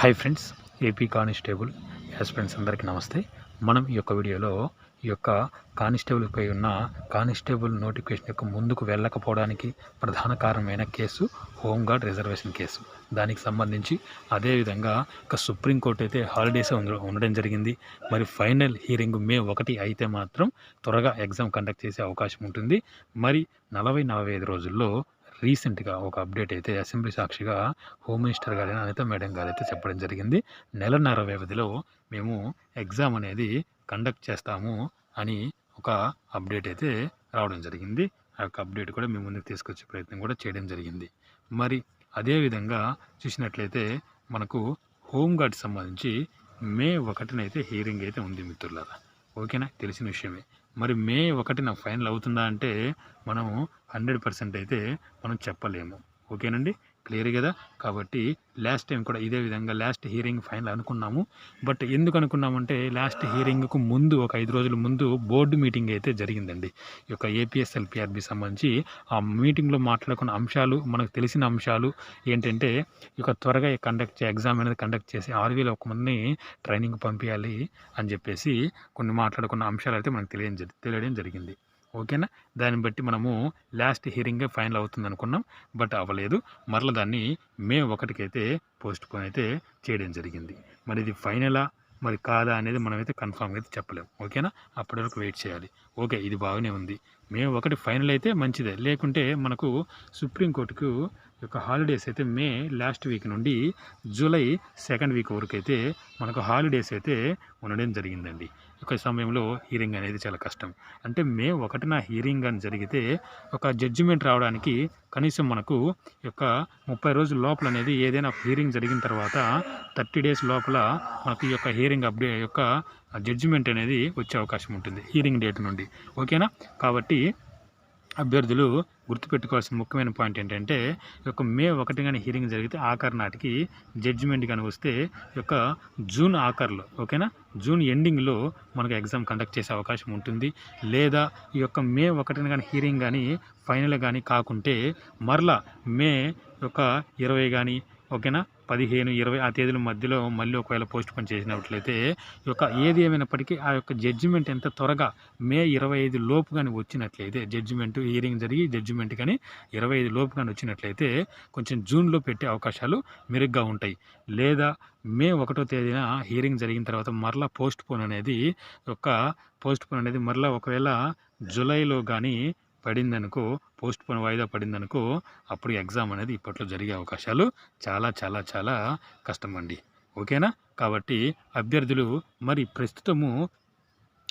Hi friends AP constable friends అందరికీ నమస్తే. మనం ఈ యొక్క వీడియోలో ఈ యొక్క కానిస్టేబుల్పై ఉన్న కానిస్టేబుల్ నోటిఫికేషన్ యొక్క ముందుకు వెళ్ళకపోవడానికి ప్రధాన కారణమైన కేసు హోంగార్డ్ రిజర్వేషన్ కేసు. దానికి సంబంధించి అదేవిధంగా ఇక సుప్రీంకోర్టు అయితే హాలిడేస్ ఉండడం జరిగింది. మరి ఫైనల్ హీరింగ్ మే ఒకటి అయితే మాత్రం త్వరగా ఎగ్జామ్ కండక్ట్ చేసే అవకాశం ఉంటుంది. మరి నలభై నలభై ఐదు రోజుల్లో రీసెంట్గా ఒక అప్డేట్ అయితే అసెంబ్లీ సాక్షిగా హోమ్ మినిస్టర్ గారైన అనిత మేడం గారు అయితే చెప్పడం జరిగింది. నెలన్నర వ్యవధిలో మేము ఎగ్జామ్ అనేది కండక్ట్ చేస్తాము అని ఒక అప్డేట్ అయితే రావడం జరిగింది. ఆ యొక్క అప్డేట్ కూడా మేము ముందుకు తీసుకొచ్చే ప్రయత్నం కూడా చేయడం జరిగింది. మరి అదేవిధంగా చూసినట్లయితే మనకు హోమ్ గార్డ్ సంబంధించి మే ఒకటినైతే హీరింగ్ అయితే ఉంది మిత్రులారా. ఓకేనా? తెలిసిన విషయమే. మరి మే ఒకటిన ఫైనల్ అవుతుందా అంటే మనం హండ్రెడ్ పర్సెంట్ అయితే మనం చెప్పలేము. ఓకేనండి? క్లియర్ కదా? కాబట్టి లాస్ట్ టైం కూడా ఇదే విధంగా లాస్ట్ హీరింగ్ ఫైనల్ అనుకున్నాము. బట్ ఎందుకు అనుకున్నామంటే లాస్ట్ హీరింగ్కు ముందు ఒక ఐదు రోజుల ముందు బోర్డు మీటింగ్ అయితే జరిగిందండి. ఈ యొక్క ఏపీఎస్ఎల్ పిఆర్బి సంబంధించి ఆ మీటింగ్లో మాట్లాడుకున్న అంశాలు మనకు తెలిసిన అంశాలు ఏంటంటే ఈ యొక్క త్వరగా కండక్ట్ చే ఎగ్జామ్ అనేది కండక్ట్ చేసి ఆర్వీలో ఒక మందిని ట్రైనింగ్ పంపించాలి అని చెప్పేసి కొన్ని మాట్లాడుకున్న అంశాలు అయితే మనకు తెలియడం తెలియడం జరిగింది. ఓకేనా? దాన్ని బట్టి మనము లాస్ట్ హీరింగే ఫైనల్ అవుతుంది అనుకున్నాం బట్ అవ్వలేదు. మరల దాన్ని మే ఒకటికైతే పోస్ట్ పోన్ అయితే చేయడం జరిగింది. మరి ఇది ఫైనలా? మరి కాదా అనేది మనమైతే కన్ఫామ్గా అయితే చెప్పలేము ఓకేనా? అప్పటి వరకు వెయిట్ చేయాలి. ఓకే ఇది బాగానే ఉంది. మే ఒకటి ఫైనల్ అయితే మంచిదే. లేకుంటే మనకు సుప్రీంకోర్టుకు యొక్క హాలిడేస్ అయితే మే లాస్ట్ వీక్ నుండి జూలై సెకండ్ వీక్ వరకు అయితే మనకు హాలిడేస్ అయితే ఉండడం జరిగిందండి. ఒక సమయంలో హీరింగ్ అనేది చాలా కష్టం. అంటే మే ఒకటిన హీరింగ్ అని జరిగితే ఒక జడ్జిమెంట్ రావడానికి కనీసం మనకు యొక్క ముప్పై రోజుల లోపల అనేది ఏదైనా హీరింగ్ జరిగిన తర్వాత థర్టీ డేస్ లోపల మనకు ఈ యొక్క హీరింగ్ అప్డే యొక్క జడ్జిమెంట్ అనేది వచ్చే అవకాశం ఉంటుంది హీరింగ్ డేట్ నుండి. ఓకేనా కాబట్టి అభ్యర్థులు గుర్తుపెట్టుకోవాల్సిన ముఖ్యమైన పాయింట్ ఏంటంటే ఈ యొక్క మే ఒకటి కానీ హీరింగ్ జరిగితే ఆఖరి నాటికి జడ్జిమెంట్ కానీ వస్తే ఈ యొక్క జూన్ ఆఖరిలో ఓకేనా జూన్ ఎండింగ్లో మనకు ఎగ్జామ్ కండక్ట్ చేసే అవకాశం ఉంటుంది. లేదా ఈ యొక్క మే ఒకటిన కానీ హీరింగ్ కానీ ఫైనల్ కానీ కాకుంటే మరలా మే యొక్క ఇరవై కానీ ఓకేనా పదిహేను ఇరవై ఆ తేదీల మధ్యలో మళ్ళీ ఒకవేళ పోస్ట్ పోన్ చేసినట్లయితే ఈ యొక్క ఏది ఏమైనప్పటికీ ఆ యొక్క జడ్జిమెంట్ ఎంత త్వరగా మే ఇరవై ఐదు లోపు కానీ వచ్చినట్లయితే జడ్జిమెంట్ హియరింగ్ జరిగి జడ్జిమెంట్ కానీ ఇరవై ఐదు లోపు కానీ వచ్చినట్లయితే కొంచెం జూన్లో పెట్టే అవకాశాలు మెరుగ్గా ఉంటాయి. లేదా మే ఒకటో తేదీన హియరింగ్ జరిగిన తర్వాత మరలా పోస్ట్ పోన్ అనేది ఒక పోస్ట్ పోన్ అనేది మరలా ఒకవేళ జూలైలో కానీ పడిందనుకో పోస్ట్ పోన్ వాయిదా పడిందనుకో అప్పుడు ఎగ్జామ్ అనేది ఇప్పట్లో జరిగే అవకాశాలు చాలా చాలా చాలా కష్టం అండి ఓకేనా? కాబట్టి అభ్యర్థులు మరి ప్రస్తుతము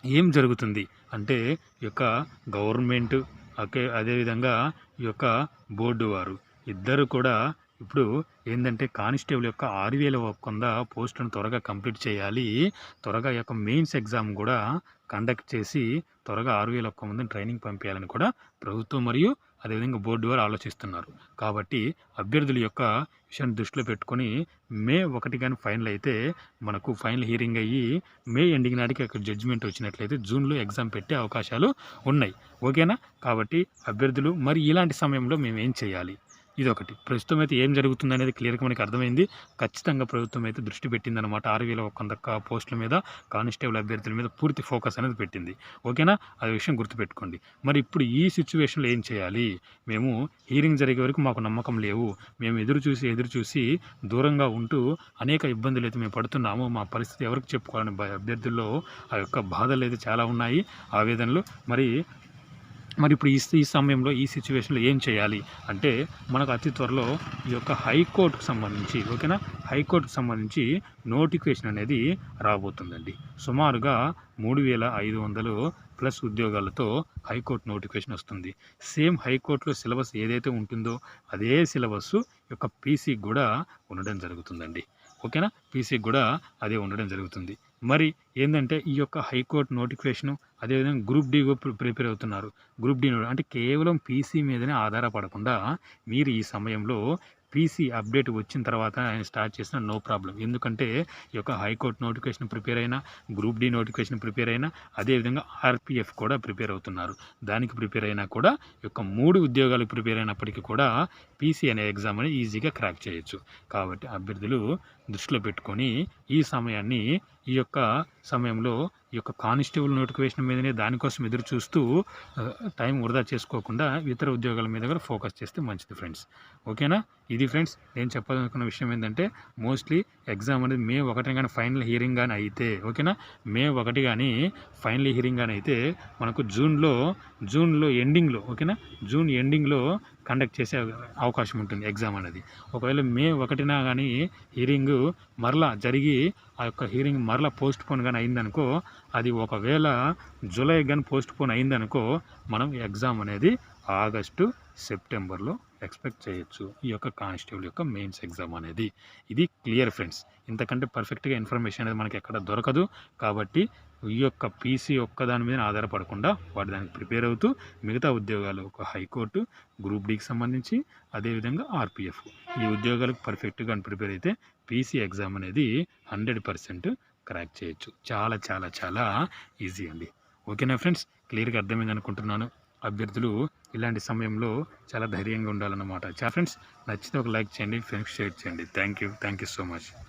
ఏం జరుగుతుంది అంటే ఈ యొక్క గవర్నమెంట్ అకే అదేవిధంగా ఈ యొక్క బోర్డు వారు ఇద్దరు కూడా ఇప్పుడు ఏంటంటే కానిస్టేబుల్ యొక్క ఆరు వేల వంద పోస్టును త్వరగా కంప్లీట్ చేయాలి. త్వరగా యొక్క మెయిన్స్ ఎగ్జామ్ కూడా కండక్ట్ చేసి త్వరగా ఆరు వేల ఒక్క మందిని ట్రైనింగ్ పంపించాలని కూడా ప్రభుత్వం మరియు అదేవిధంగా బోర్డు వారు ఆలోచిస్తున్నారు. కాబట్టి అభ్యర్థుల యొక్క విషయాన్ని దృష్టిలో పెట్టుకొని మే ఒకటి కానీ ఫైనల్ అయితే మనకు ఫైనల్ హీరింగ్ అయ్యి మే ఎండింగ్ నాటికి అక్కడ జడ్జిమెంట్ వచ్చినట్లయితే జూన్లో ఎగ్జామ్ పెట్టే అవకాశాలు ఉన్నాయి. ఓకేనా? కాబట్టి అభ్యర్థులు మరి ఇలాంటి సమయంలో మేము ఏం చేయాలి? ఇది ఒకటి ప్రస్తుతం అయితే ఏం జరుగుతుంది అనేది క్లియర్గా మనకి అర్థమైంది. ఖచ్చితంగా ప్రభుత్వం అయితే దృష్టి పెట్టిందనమాట ఆరు వేల ఒక్కంద పోస్టుల మీద కానిస్టేబుల్ అభ్యర్థుల మీద పూర్తి ఫోకస్ అనేది పెట్టింది. ఓకేనా? ఆ విషయం గుర్తుపెట్టుకోండి. మరి ఇప్పుడు ఈ సిచ్యువేషన్లో ఏం చేయాలి? మేము హీరింగ్ జరిగే వరకు మాకు నమ్మకం లేవు. మేము ఎదురు చూసి ఎదురు చూసి దూరంగా ఉంటూ అనేక ఇబ్బందులు అయితే మేము పడుతున్నాము. మా పరిస్థితి ఎవరికి చెప్పుకోవాలని అభ్యర్థుల్లో ఆ యొక్క బాధలు అయితే చాలా ఉన్నాయి. ఆవేదనలు. మరి మరి ఇప్పుడు ఈ ఈ సమయంలో ఈ సిచ్యువేషన్లో ఏం చేయాలి? అంటే మనకు అతి త్వరలో ఈ యొక్క హైకోర్టుకు సంబంధించి ఓకేనా? హైకోర్టుకు సంబంధించి నోటిఫికేషన్ అనేది రాబోతుందండి. సుమారుగా మూడు వేల ఐదు వందలు ప్లస్ ఉద్యోగాలతో హైకోర్టు నోటిఫికేషన్ వస్తుంది. సేమ్ హైకోర్టులో సిలబస్ ఏదైతే ఉంటుందో అదే సిలబస్ యొక్క పీసీకి కూడా ఉండడం జరుగుతుందండి. ఓకేనా? పీసీకి కూడా అదే ఉండడం జరుగుతుంది. మరి ఏంటంటే ఈ యొక్క హైకోర్టు నోటిఫికేషను అదేవిధంగా గ్రూప్ డి ప్రిపేర్ అవుతున్నారు. గ్రూప్ డి అంటే కేవలం పీసీ మీదనే ఆధారపడకుండా మీరు ఈ సమయంలో పీసీ అప్డేట్ వచ్చిన తర్వాత ఆయన స్టార్ట్ చేసిన నో ప్రాబ్లం ఎందుకంటే ఈ యొక్క హైకోర్టు నోటిఫికేషన్ ప్రిపేర్ అయినా గ్రూప్ డి నోటిఫికేషన్ ప్రిపేర్ అయినా అదేవిధంగా ఆర్పిఎఫ్ కూడా ప్రిపేర్ అవుతున్నారు. దానికి ప్రిపేర్ అయినా కూడా ఈ యొక్క మూడు ఉద్యోగాలకు ప్రిపేర్ అయినప్పటికీ కూడా పీసీ అనే ఎగ్జామ్ అని ఈజీగా క్రాక్ చేయొచ్చు. కాబట్టి అభ్యర్థులు దృష్టిలో పెట్టుకొని ఈ సమయాన్ని ఈ యొక్క సమయంలో ఈ యొక్క కానిస్టేబుల్ నోటిఫికేషన్ మీదనే దానికోసం ఎదురు చూస్తూ టైం వృధా చేసుకోకుండా ఇతర ఉద్యోగాల మీద కూడా ఫోకస్ చేస్తే మంచిది ఫ్రెండ్స్. ఓకేనా? ఇది ఫ్రెండ్స్ నేను చెప్పాలనుకున్న విషయం ఏంటంటే మోస్ట్లీ ఎగ్జామ్ అనేది మే ఒకటి కానీ ఫైనల్ హియరింగ్ కానీ అయితే ఓకేనా? మే ఒకటి కానీ ఫైనల్ హియరింగ్ కానీ అయితే మనకు జూన్లో జూన్లో ఎండింగ్లో ఓకేనా? జూన్ ఎండింగ్లో కండక్ట్ చేసే అవకాశం ఉంటుంది ఎగ్జామ్ అనేది. ఒకవేళ మే ఒకటిన కానీ హియరింగ్ మరలా జరిగి ఆ యొక్క హియరింగ్ మరలా పోస్ట్ పోన్ కానీ అయిందనుకో అది ఒకవేళ జూలై కానీ పోస్ట్ పోన్ అయిందనుకో మనం ఎగ్జామ్ అనేది ఆగస్టు సెప్టెంబర్లో ఎక్స్పెక్ట్ చేయొచ్చు ఈ యొక్క కానిస్టేబుల్ యొక్క మెయిన్స్ ఎగ్జామ్ అనేది. ఇది క్లియర్ ఫ్రెండ్స్. ఇంతకంటే పర్ఫెక్ట్గా ఇన్ఫర్మేషన్ అనేది మనకి ఎక్కడ దొరకదు. కాబట్టి ఈ యొక్క పీసీ ఒక్క దాని మీద ఆధారపడకుండా వాటి దానికి ప్రిపేర్ అవుతూ మిగతా ఉద్యోగాలు ఒక హైకోర్టు గ్రూప్ డీకి సంబంధించి అదేవిధంగా ఆర్పిఎఫ్. ఈ ఉద్యోగాలకు పర్ఫెక్ట్గా ప్రిపేర్ అయితే పీసీ ఎగ్జామ్ అనేది హండ్రెడ్ పర్సెంట్ క్రాక్ చేయొచ్చు. చాలా చాలా చాలా ఈజీ అండి. ఓకేనా ఫ్రెండ్స్? క్లియర్గా అర్థమైంది అనుకుంటున్నాను అభ్యర్థులు ఇలాంటి సమయంలో చాలా ధైర్యంగా ఉండాలన్నమాట. చాలా ఫ్రెండ్స్ నచ్చితే ఒక లైక్ చేయండి ఫ్రెండ్స్ షేర్ చేయండి. Thank you thank you so much.